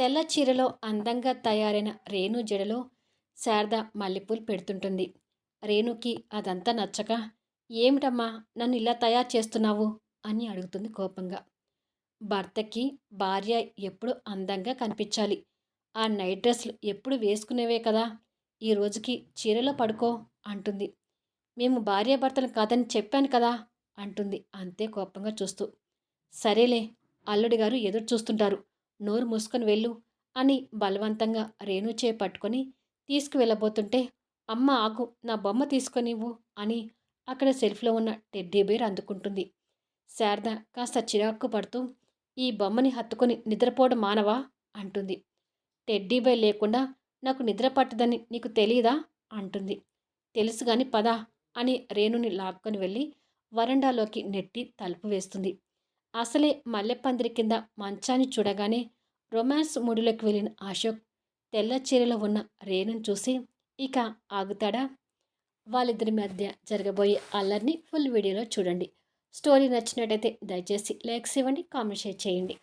తెల్ల చీరలో అందంగా తయారైన రేణు జడలో శారద మల్లెపూలు పెడుతుంటుంది. రేణుకి అదంతా నచ్చక ఏమిటమ్మా నన్ను ఇలా తయారు చేస్తున్నావు? అని అడుగుతుంది కోపంగా. భర్తకి భార్య ఎప్పుడు అందంగా కనిపించాలి. ఆ నైట్ డ్రెస్లు ఎప్పుడు వేసుకునేవే కదా ఈ రోజుకి చీరలో పడుకో అంటుంది. మేము భార్యాభర్తలు కాదని చెప్పాను కదా అంటుంది అంతే కోపంగా చూస్తూ. సరేలే అల్లుడి గారు ఎదురు చూస్తుంటారు. నోరు మూసుకొని వెళ్ళు అని బలవంతంగా రేణు చే పట్టుకొని తీసుకువెళ్ళబోతుంటే అమ్మ ఆగు నా బొమ్మ తీసుకొనివ్వు అని అక్కడ సెల్ఫ్లో ఉన్న టెడ్డీ బేర్ అందుకుంటుంది. శారద కాస్త చిరాకు పడుతూ ఈ బొమ్మని హత్తుకొని నిద్రపోవడం మానవా? అంటుంది. టెడ్డీ బేర్ లేకుండా నాకు నిద్ర పట్టదని నీకు తెలియదా అంటుంది. తెలుసు గాని పదా అని రేణుని లాక్కొని వెళ్ళి వరండాలోకి నెట్టి తలుపు వేస్తుంది. అసలే మల్లెపందిరి కింద మంచాన్ని చూడగానే రొమాన్స్ మూడులోకి వెళ్ళిన అశోక్ తెల్ల చీరలో ఉన్న రేణును చూసి ఇక ఆగుతాడా? వాళ్ళిద్దరి మధ్య జరగబోయే అల్లర్ని ఫుల్ వీడియోలో చూడండి. స్టోరీ నచ్చినట్టయితే దయచేసి లైక్స్ ఇవ్వండి కామెంట్ షేర్ చేయండి.